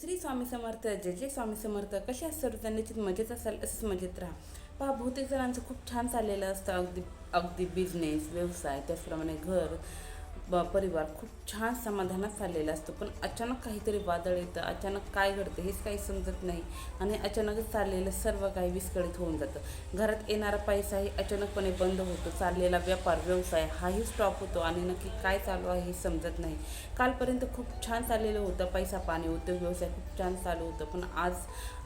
श्री स्वामी समर्थ जय जय स्वामी समर्थ. कसे असतो त्यांनी निश्चित मजेत असाल असंच मजेत राहा. पहा बहुतेक जणांचं खूप छान चाललेलं असतं अगदी अगदी बिझनेस व्यवसाय त्याचप्रमाणे घर. परिवार खूप छान समाधानात चाललेला असतो. पण अचानक काहीतरी वादळ येतं अचानक काय घडतं हेच काही समजत नाही आणि अचानकच चाललेलं सर्व काही विस्कळीत होऊन जातं. घरात येणारा पैसाही अचानकपणे बंद होतो. चाललेला व्यापार व्यवसाय हाही स्टॉप होतो आणि नक्की काय चालू आहे हे समजत नाही. कालपर्यंत खूप छान चाललेलं होतं. पैसा पाणी उद्योग व्यवसाय खूप छान चालू होतं. पण आज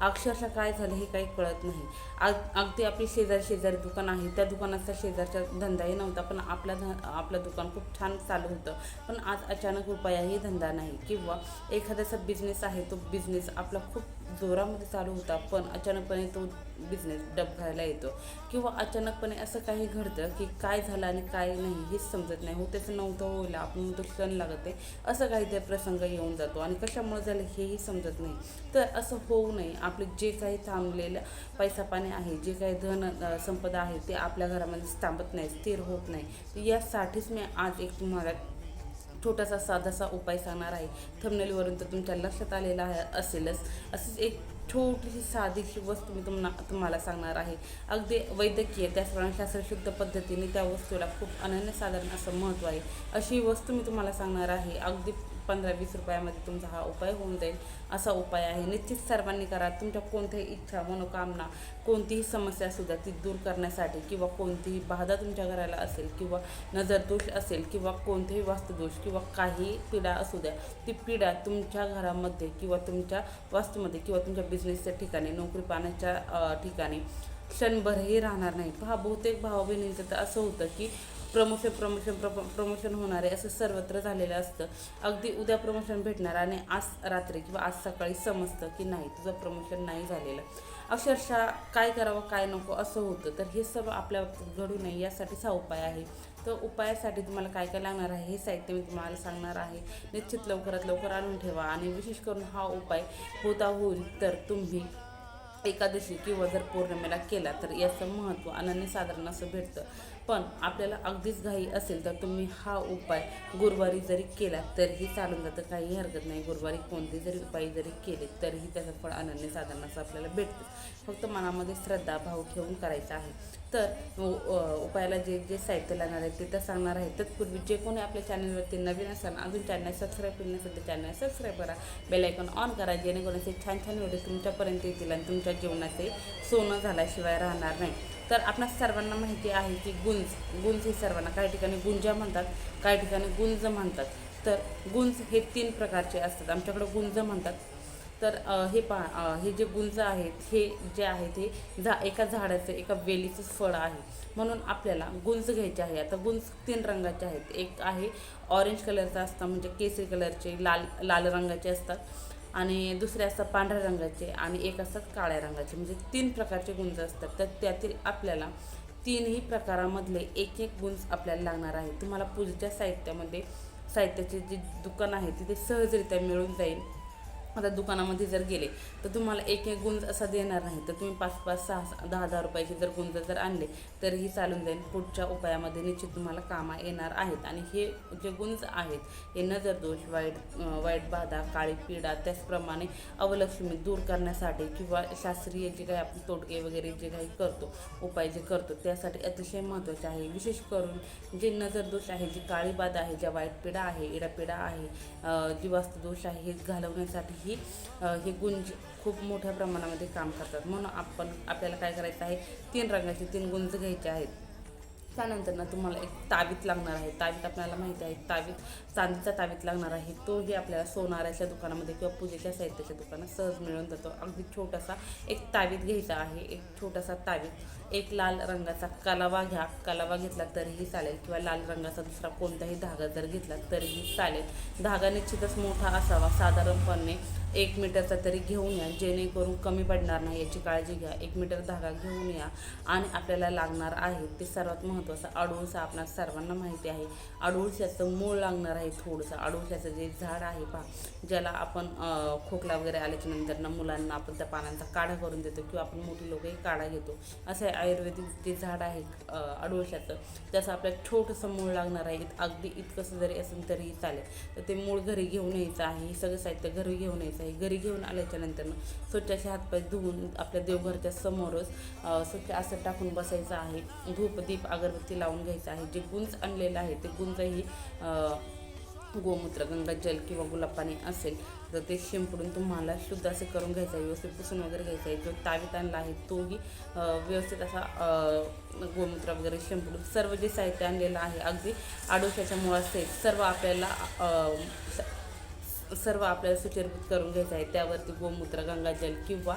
अक्षरशः काय झालं हे काही कळत नाही. आज अगदी आपली शेजारी शेजारी दुकान आहे. त्या दुकानाचा शेजारचा धंदाही नव्हता पण आपला ध आपलं दुकान खूप छान चालू होतं पण आज अचानक रुपयाही धंदा नाही किंवा एखाद्याचा बिझनेस आहे तो बिझनेस आपला खूप जोरामध्ये चालू होता पण अचानकपणे तो बिझनेस डबघायला येतो. किंवा अचानकपणे असं काही घडतं की काय झालं आणि काय नाही हेच समजत नाही. हो त्याचं नव्हतं होईल आपण तो क्षण लागत. आहे असं काहीतरी प्रसंग येऊन जातो आणि कशामुळे झालं हेही समजत नाही. तर असं होऊ नये. आपले जे काही थांबलेलं पैसा पाणी आहे जे काही धन संपदा आहे ते आपल्या घरामध्ये थांबत नाही स्थिर होत नाही. यासाठीच मी आज एक तुम्हाला छोटासा साधासा उपाय सांगणार आहे. थंबनेलवरून तर तुमच्या लक्षात आलेला आहे असेलच. अशीच एक छोटीशी साधीशी वस्तू मी तुम्हाला तुम्हाला सांगणार आहे. अगदी वैद्यकीय त्याचप्रमाणे शास्त्रशुद्ध पद्धतीने त्या वस्तूला खूप अनन्यसाधारण असं महत्त्व आहे. अशी वस्तू मी तुम्हाला सांगणार आहे. अगदी पंधरा वीस रुपयामध्ये तुमचा हा उपाय होऊन जाईल. असा उपाय आहे. निश्चित सर्वांनी करा. तुमच्या कोणत्याही इच्छा मनोकामना कोणतीही समस्या असू द्या ती दूर करण्यासाठी किंवा कोणतीही बाधा तुमच्या घराला असेल किंवा नजरदोष असेल किंवा कोणतेही वास्तुदोष किंवा काही पीडा असू द्या ती पीडा तुमच्या घरामध्ये किंवा तुमच्या वास्तूमध्ये किंवा तुमच्या बिझनेसच्या ठिकाणी नोकरी पाण्याच्या ठिकाणी क्षणभरही राहणार नाही. पहा बहुतेक भाऊ बहिणींचं तर असं होतं की प्रमोशन प्रमोशन प्र प्रमोशन होणार आहे असं सर्वत्र झालेलं असतं. अगदी उद्या प्रमोशन भेटणार आणि आज रात्री किंवा आज सकाळी समजतं की नाही तुझं प्रमोशन नाही झालेलं. अक्षरशः काय करावं काय नको असं होतं. तर हे सर्व आपल्या बाबतीत घडू नये यासाठीच हा उपाय आहे. तर उपायासाठी तुम्हाला काय काय लागणार आहे हे साहित्य मी तुम्हाला सांगणार आहे. निश्चित लवकरात लवकर आणून ठेवा आणि विशेष करून हा उपाय होता होईल तर तुम्ही एकादशी किंवा जर पौर्णिमेला केला तर याचं महत्त्व अनन्यसाधारण असं भेटतं. पण आपल्याला अगदीच घाई असेल तर तुम्ही हा उपाय गुरुवारी जरी केला तरीही चालून जातं. काही हरकत नाही. गुरुवारी कोणते जरी उपाय जरी केले तरीही त्याचं फळ अनन्य साधारणाचं आपल्याला भेटतं. फक्त मनामध्ये श्रद्धा भाव ठेवून करायचा आहे. तर उपायाला जे जे साहित्य लागणार आहे ते तर सांगणार आहे. तत्पूर्वी जे कोणी आपल्या चॅनलवरती नवीन असाल अजून चॅनल सबस्क्राईब केलं नसेल तर चॅनल सबस्क्राईब करा. बेलायकॉन ऑन करा जेणेकरून असे छान छान व्हिडिओ तुमच्यापर्यंत येतील आणि तुमच्या जीवनाचे सोनं झाल्याशिवाय राहणार नाही. तर आपणा सर्वांना माहिती आहे की गुंज गुंज हे सर्वांना काही ठिकाणी गुंजा म्हणतात काही ठिकाणी गुंज म्हणतात. तर गुंज हे तीन प्रकारचे असतात. आमच्याकडं गुंज म्हणतात. तर हे पहा हे जे गुंज आहेत हे जे आहे ते झा एका झाडाचं एका वेलीचं फळ आहे. म्हणून आपल्याला गुंज घ्यायचे आहे. आता गुंज तीन रंगाचे आहेत. एक आहे ऑरेंज कलरचा असतं म्हणजे केसरी कलरचे लाल लाल रंगाचे असतात. आणि दुसरे असतात पांढऱ्या रंगाचे आणि एक असतात काळ्या रंगाचे. म्हणजे तीन प्रकारचे गुंज असतात. तर त्यातील आपल्याला तीनही प्रकारामधले एक एक गुंज आपल्याला लागणार आहे. तुम्हाला पूजेच्या साहित्यामध्ये साहित्याचे जे दुकान आहे तिथे सहजरित्या मिळून जाईल. आता दुकानामध्ये जर गेले तर तुम्हाला एक एक गुंज असा देणार नाही. तर तुम्ही पाच पाच सहा दहा दहा रुपयाचे जर गुंज जर आणले तरीही चालून जाईल. पुढच्या उपायामध्ये निश्चित तुम्हाला कामा येणार आहेत. आणि हे जे गुंज आहेत हे नजरदोष वाईट वाईट बाधा काळी पीडा त्याचप्रमाणे अवलक्ष्मी दूर करण्यासाठी किंवा शास्त्रीय जे काही आपण तोडके वगैरे जे काही करतो उपाय जे करतो त्यासाठी अतिशय महत्त्वाचे आहे. विशेष करून जे नजरदोष आहे जी काळी बाधा आहे ज्या वाईट पीडा आहे इडापीडा आहे जी वास्तुदोष आहे हे घालवण्यासाठी ही हे गुंज खूप मोठ्या प्रमाणामध्ये काम करतात. म्हणून आपण आपल्याला काय करायचं आहे तीन रंगाचे तीन गुंज घ्यायचे आहेत. त्यानंतर ना तुम्हाला एक तावीत लागणार आहे. तावीत आपल्याला माहिती आहे तावीत चांदीचा तावीत लागणार आहे. तोही आपल्याला सोनाराच्या दुकानामध्ये किंवा पूजेच्या साहित्याच्या दुकानात सहज मिळून जातो. अगदी छोटासा एक तावीत घ्यायचा आहे. एक छोटासा तावीत एक लाल रंगाचा कलावा घ्या. कलावा घेतला तरीही चालेल किंवा लाल रंगाचा दुसरा कोणताही धागा जर घेतला तरीही चालेल. धागा निश्चितच मोठा असावा. साधारणपणे एक मीटरचा तरी घेऊन या जेणेकरून कमी पडणार नाही याची काळजी घ्या. एक मीटर धागा घेऊन या आणि आपल्याला लागणार आहे ते सर्वात महत्त्वाचं अडुळसा आपणास सर्वांना माहिती आहे. अडुळशाचं मूळ लागणार आहे थोडंसं. अडुळशाचं जे झाड आहे पहा ज्याला आपण खोकला वगैरे आल्याच्यानंतर ना मुलांना आपण त्या पानांचा काढा करून देतो किंवा आपण मोठी लोकही काढा घेतो. असं आयुर्वेदिक जे झाड आहे अडुळशाचं त्याचं आपल्याला छोटंसं मूळ लागणार आहे. अगदी इतकंसं जरी असेल तरीही चालेल. तर ते मूळ घरी घेऊन यायचं आहे हे सगळं साहित्य घरी घेऊन यायचं आहे घरी घेऊन आल्याच्यानंतर स्वच्छ असे हातपाय धुवून आपल्या देवघरच्या समोरच स्वच्छ असं टाकून बसायचं आहे. धूप दीप अगरबत्ती लावून घ्यायचं आहे. जे गुंज आणलेलं आहे ते गुंजही गोमूत्र गंगा जल किंवा गुलाब पाणी असेल तर ते शिंपडून तुम्हाला शुद्ध असे करून घ्यायचं आहे. व्यवस्थित पुसून वगैरे घ्यायचं आहे. जो तावीत आणला आहे तोही व्यवस्थित असा गोमूत्र वगैरे शिंपडून सर्व जे साहित्य आणलेलं आहे अगदी आडोशाच्या मुळासहित सर्व आपल्याला स- सर्व आपल्याला सुचरभूत करून घ्यायचं आहे. त्यावरती गोमूत्र गंगाजल किंवा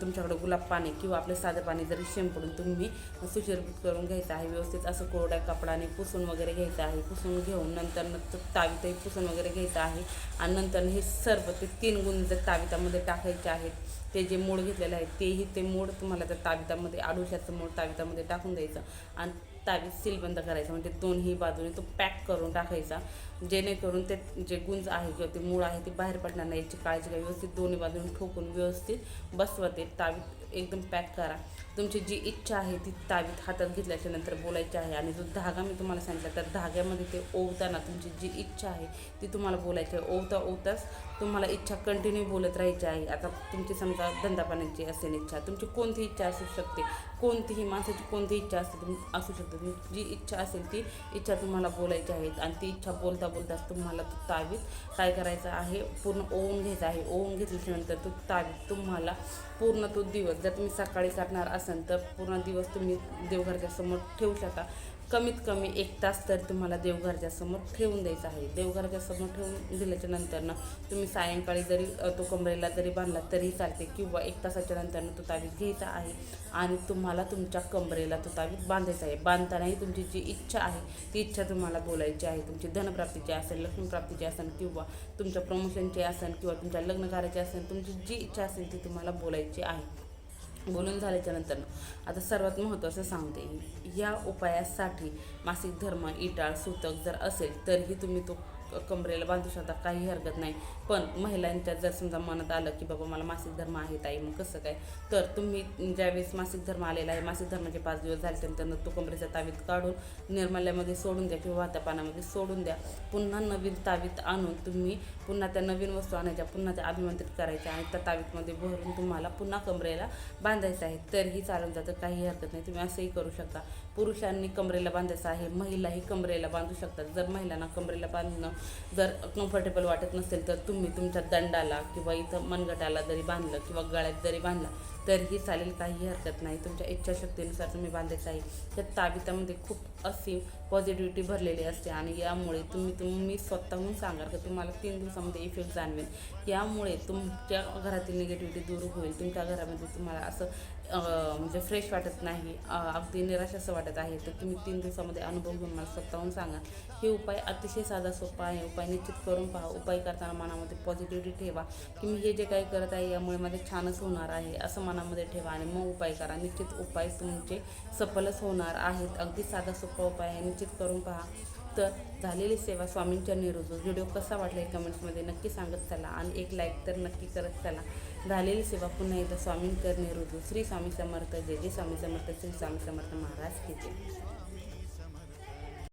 तुमच्याकडे गुलाब पाणी किंवा आपलं साधं पाणी जरी शिंपडून तुम्ही सुचरभूत करून घ्यायचं आहे. व्यवस्थित असं कोरड्या कपडाने पुसून वगैरे घ्यायचं आहे. पुसून घेऊन नंतर तावितही तावीतही पुसून वगैरे घ्यायचं आहे. आणि नंतर हे सर्व ते तीन गुण जर तावितामध्ये टाकायचे आहेत ते जे मूळ घेतलेले आहेत तेही ते मूळ तुम्हाला त्या तावितामध्ये आडुशाचं मूळ तावितामध्ये टाकून द्यायचं आणि तावीत सीलबंद करायचं. म्हणजे दोन्ही बाजूने तो पॅक करून टाकायचा. जेणेकरून ते जे गुंज आहे किंवा ते मूळ आहे ते बाहेर पडणार नाही याची काळजी घ्या. व्यवस्थित दोन्ही बाजूने ठोकून व्यवस्थित बसवा ते तावीत एकदम पॅक करा. तुमची जी इच्छा आहे ती तावीत हातात घेतल्याच्या नंतर बोलायची आहे. आणि जो धागा मी तुम्हाला सांगितला त्या धाग्यामध्ये ते ओवताना तुमची जी इच्छा आहे ती तुम्हाला बोलायची आहे. ओवता ओवताच तुम्हाला इच्छा कंटिन्यू बोलत राहायची आहे. आता तुमची समजा धंदा पाण्याची असेल इच्छा तुमची कोणती इच्छा असू शकते? कोणतीही माणसाची कोणती इच्छा असते असू शकते. तुमची जी इच्छा असेल ती इच्छा तुम्हाला बोलायची आहे. आणि ती इच्छा बोलता बोलताच तुम्हाला तो तावीत काय करायचं आहे? पूर्ण ओवून घ्यायचा आहे. ओवून घेतल्याच्यानंतर तो तावीत तुम्हाला पूर्ण तो दिवस जर तुम्ही सकाळी करणार असाल तर पूर्ण दिवस तुम्ही देवघरच्या समोर ठेवू शकता. कमीत कमी एक तास तर तुम्हाला देवघरच्यासमोर ठेवून द्यायचा आहे. देवघरच्यासमोर ठेवून दिल्याच्या नंतरनं तुम्ही सायंकाळी जरी तो कमरेला जरी बांधला तरी चालते किंवा एक तासाच्या नंतरनं तो तावीज घ्यायचा आहे आणि तुम्हाला तुमच्या कमरेला तो तावीत बांधायचा आहे. बांधतानाही तुमची जी इच्छा आहे ती इच्छा तुम्हाला बोलायची आहे. तुमची धनप्राप्तीची असेल लक्ष्मीप्राप्तीची असेल किंवा तुमच्या प्रमोशनची असेल किंवा तुमच्या लग्न कार्याची असेल तुमची जी इच्छा असेल ती तुम्हाला बोलायची आहे. बोलून झाल्याच्यानंतर आता सर्वात महत्त्वाचं सांगते या उपायासाठी मासिक धर्म इटाळ सूतक जर असेल तरीही तुम्ही तो कमरेला बांधू शकता काही हरकत नाही. पण महिलांच्या जर समजा मनात आलं की बाबा मला मासिक धर्म आहे ताई मग कसं काय? तर तुम्ही ज्यावेळेस मासिक धर्म आलेला आहे मासिक धर्माचे पाच दिवस झाले त्यानंतर तो कमरेचा तावीत काढून निर्मल्यामध्ये सोडून द्या किंवा वाहत्या पाण्यामध्ये सोडून द्या. पुन्हा नवीन तावीत आणून तुम्ही पुन्हा त्या नवीन वस्तू आणायच्या पुन्हा त्या अभिमंत्रित करायच्या आणि त्या तावीतमध्ये भरून तुम्हाला पुन्हा कमरेला बांधायचं आहे. तरीही चालून जातं काही हरकत नाही तुम्ही असंही करू शकता. पुरुषांनी कमरेला बांधायचं आहे महिलाही कमरेला बांधू शकतात. जर महिलांना कमरेला बांधणं जर कम्फर्टेबल वाटत नसेल तर तुम्ही तुमच्या दंडाला किंवा इथं मनगटाला जरी बांधलं किंवा गळ्यात जरी बांधलं तरीही चालेल काही हरकत नाही. तुमच्या इच्छाशक्तीनुसार तुम्ही बांधायचं आहे या ताबितामध्ये खूप अशी पॉझिटिव्हिटी भरलेली असते आणि यामुळे तुम्ही तुम्ही स्वतःहून सांगाल की तुम्हाला तीन दिवसामध्ये इफेक्ट जाणवेल. यामुळे तुमच्या घरातील निगेटिव्हिटी दूर होईल. तुमच्या घरामध्ये तुम्हाला असं म्हणजे फ्रेश वाटत नाही अगदी निराश असं वाटत आहे. तर तुम्ही तीन दिवसामध्ये अनुभव घेऊन मला स्वतःहून सांगा. हे उपाय अतिशय साधा सोपा आहे. उपाय निश्चित करून पहा. उपाय करताना मनामध्ये पॉझिटिव्हिटी ठेवा. की मी हे जे काही करत आहे यामुळे माझे छानच होणार आहे असं मनामध्ये ठेवा आणि मग उपाय करा. निश्चित उपाय तुमचे सफलच होणार आहेत. अगदी साधा सोपा उपाय आहे. निश्चित करून पहा. तर झालेली सेवा स्वामींच्या निरोजो. व्हिडिओ कसा वाटला हे कमेंट्समध्ये नक्की सांगत चला आणि एक लाईक तर नक्की करत चला. झालेली सेवा पुन्हा एकदा स्वामींकर निरोजो. श्री स्वामी समर्थ जय. जय स्वामी समर्थ. श्री स्वामी समर्थ महाराज किती